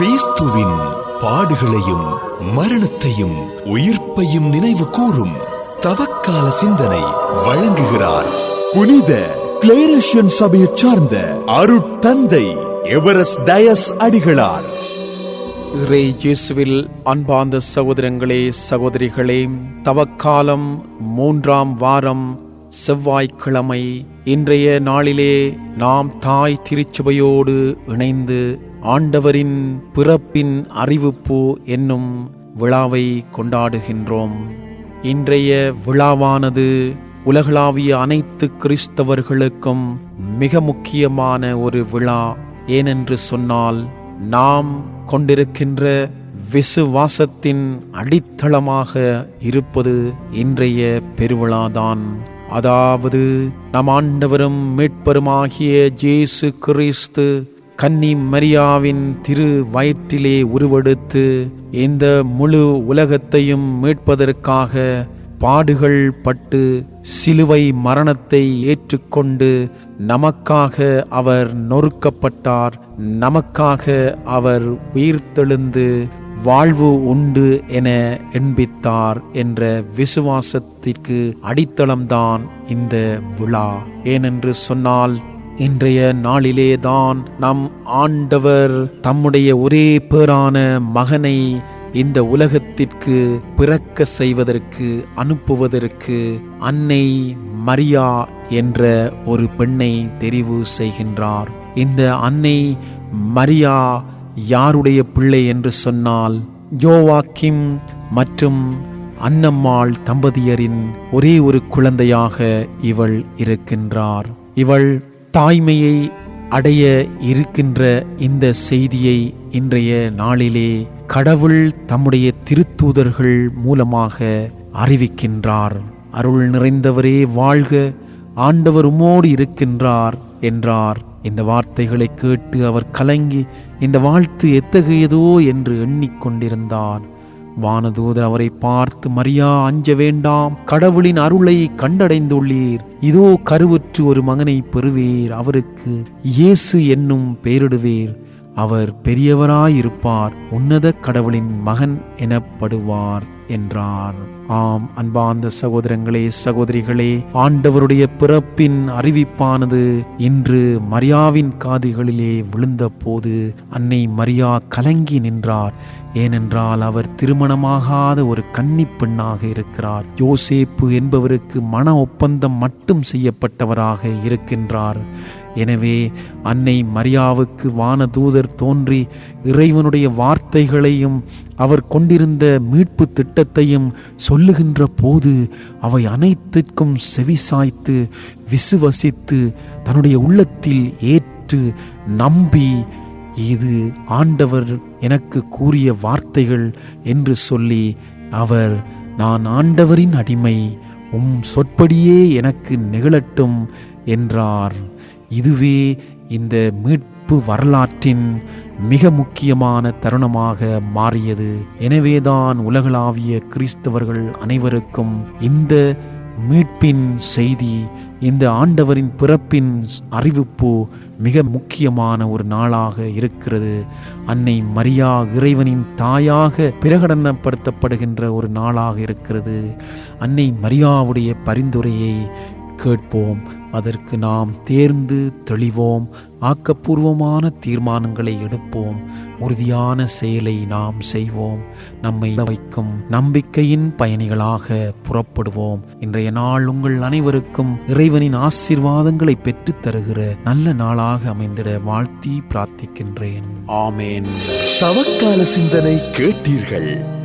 கிறிஸ்துவின் பாடுகளையும் மரணத்தையும் உயிர்ப்பையும் நினைவு கூறும் தவக்கால சிந்தனை வழங்குகிறார். புனித கிளேரேஷியன் சபையைச் சார்ந்த அருட்தந்தை எவரஸ்ட் டயஸ் அடிகளார். இறை இயேசுவில் அன்பார்ந்த சகோதரங்களே சகோதரிகளே தவக்காலம் மூன்றாம் வாரம் செவ்வாய்க்கிழமை. இன்றைய நாளிலே நாம் தாய் திருச்சபையோடு இணைந்து ஆண்டவரின் பிறப்பின் அறிவிப்பு என்னும் விழாவை கொண்டாடுகின்றோம். இன்றைய விழாவானது உலகளாவிய அனைத்து கிறிஸ்தவர்களுக்கும் மிக முக்கியமான ஒரு விழா. ஏனென்று சொன்னால் நாம் கொண்டிருக்கின்ற விசுவாசத்தின் அடித்தளமாக இருப்பது இன்றைய பெருவிழாதான். அதாவது நம் ஆண்டவரும் மீட்பருமாகிய ஜேசு கிறிஸ்து கன்னி மரியாவின் திரு வயிற்றிலே உருவெடுத்து இந்த முழு உலகத்தையும் மீட்பதற்காக பாடுகள் பட்டு சிலுவை மரணத்தை ஏற்றுக்கொண்டு நமக்காக அவர் நொறுக்கப்பட்டார் நமக்காக அவர் உயிர்த்தெழுந்து வாழ்வு உண்டு என எண்பித்தார் என்ற விசுவாசத்திற்கு அடித்தளம்தான் இந்த விழா. ஏனென்று சொன்னால் இன்றைய நாளிலேதான் நம் ஆண்டவர் தம்முடைய ஒரே பேரான மகனை இந்த உலகத்திற்கு பிறக்க செய்வதற்கு அனுப்புவதற்கு அன்னை மரியா என்ற ஒரு பெண்ணை தெரிவு செய்கின்றார். இந்த அன்னை மரியா யாருடைய பிள்ளை என்று சொன்னால் ஜோவாக்கிம் மற்றும் அன்னம்மாள் தம்பதியரின் ஒரே ஒரு குழந்தையாக இவள் இருக்கின்றார். இவள் தாய்மையை அடைய இருக்கின்ற இந்த செய்தியை இன்றைய நாளிலே கடவுள் தம்முடைய திருத்தூதர்கள் மூலமாக அறிவிக்கின்றார். அருள் நிறைந்தவரே வாழ்க ஆண்டவர் உமோடு இருக்கின்றார் என்றார். இந்த வார்த்தைகளை கேட்டு அவர் கலங்கி இந்த வாழ்த்து எத்தகையதோ என்று எண்ணிக்கொண்டிருந்தார். வானதூதர் அவரை பார்த்து மரியா அஞ்ச வேண்டாம் கடவுளின் அருளை கண்டடைந்துள்ளீர். இதோ கருவுற்று ஒரு மகனை பெறுவீர் அவருக்கு இயேசு என்னும் பெயரிடுவீர். அவர் பெரியவராயிருப்பார் உன்னத கடவுளின் மகன் எனப்படுவார். என்றார். ஆம் அன்பார்ந்த சகோதரங்களே சகோதரிகளே ஆண்டவருடைய பிறப்பின் அறிவிப்பானது இன்று மரியாவின் காதுகளிலே விழுந்த போது அன்னை மரியா கலங்கி நின்றார். ஏனென்றால் அவர் திருமணமாகாத ஒரு கன்னி பெண்ணாக இருக்கிறார். யோசேப்பு என்பவருக்கு மன ஒப்பந்தம் மட்டும் செய்யப்பட்டவராக இருக்கின்றார். எனவே அன்னை மரியாவுக்கு வானதூதர் தோன்றி இறைவனுடைய வார்த்தைகளையும் அவர் கொண்டிருந்த மீட்பு திட்டத்தையும் சொல்லுகின்ற போது அவை அனைத்திற்கும் செவிசாய்த்து விசுவசித்து தன்னுடைய உள்ளத்தில் ஏற்று நம்பி இது ஆண்டவர் எனக்கு கூறிய வார்த்தைகள் என்று சொல்லி அவர் நான் ஆண்டவரின் அடிமை உம் சொற்படியே எனக்கு நிகழட்டும் என்றார். இதுவே இந்த மீட்பு வரலாற்றின் மிக முக்கியமான தருணமாக மாறியது. எனவேதான் உலகளாவிய கிறிஸ்தவர்கள் அனைவருக்கும் இந்த மீட்பின் செய்தி இந்த ஆண்டவரின் பிறப்பின் அறிவிப்பு மிக முக்கியமான ஒரு நாளாக இருக்கிறது. அன்னை மரியா இறைவனின் தாயாக பிரகடனப்படுத்தப்படுகின்ற ஒரு நாளாக இருக்கிறது. அன்னை மரியாவுடைய பரிந்துரையை கேட்போம். அதற்கு நாம் தேர்ந்து தெளிவோம் ஆக்கப்பூர்வமான தீர்மானங்களை எடுப்போம் உறுதியான செயலை நாம் செய்வோம் நம்மை வைக்கும் நம்பிக்கையின் பயணிகளாக புறப்படுவோம். இன்றைய நாள் உங்கள் அனைவருக்கும் இறைவனின் ஆசீர்வாதங்களை பெற்றுத் தருகிற நல்ல நாளாக அமைந்திட வாழ்த்தி பிரார்த்திக்கின்றேன். ஆமேன். தவக்கால சிந்தனை கேட்டீர்கள்.